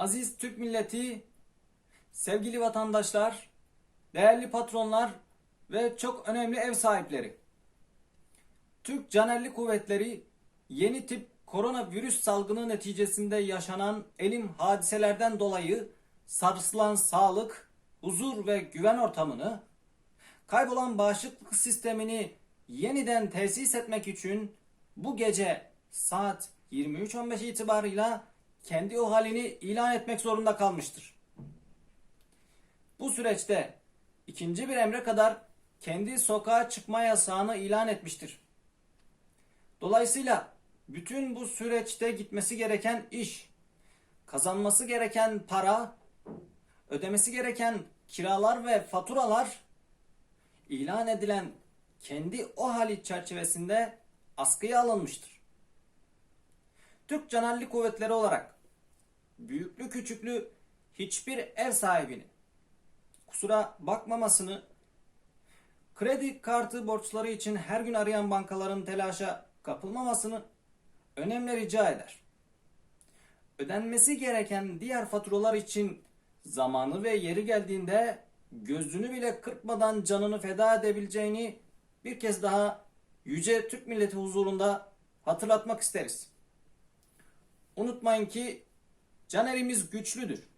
Aziz Türk milleti, sevgili vatandaşlar, değerli patronlar ve çok önemli ev sahipleri. Türk Canerli Kuvvetleri yeni tip koronavirüs salgını neticesinde yaşanan elim hadiselerden dolayı sarsılan sağlık, huzur ve güven ortamını, kaybolan bağışıklık sistemini yeniden tesis etmek için bu gece saat 23.15 itibarıyla kendi o halini ilan etmek zorunda kalmıştır. Bu süreçte ikinci bir emre kadar kendi sokağa çıkma yasağını ilan etmiştir. Dolayısıyla bütün bu süreçte gitmesi gereken iş, kazanması gereken para, ödemesi gereken kiralar ve faturalar ilan edilen kendi o hali çerçevesinde askıya alınmıştır. Türk Canerli Kuvvetleri olarak büyüklü küçüklü hiçbir ev sahibinin kusura bakmamasını, kredi kartı borçları için her gün arayan bankaların telaşa kapılmamasını önemli rica eder. Ödenmesi gereken diğer faturalar için zamanı ve yeri geldiğinde gözünü bile kırpmadan canını feda edebileceğini bir kez daha yüce Türk milleti huzurunda hatırlatmak isteriz. Unutmayın ki canerimiz güçlüdür.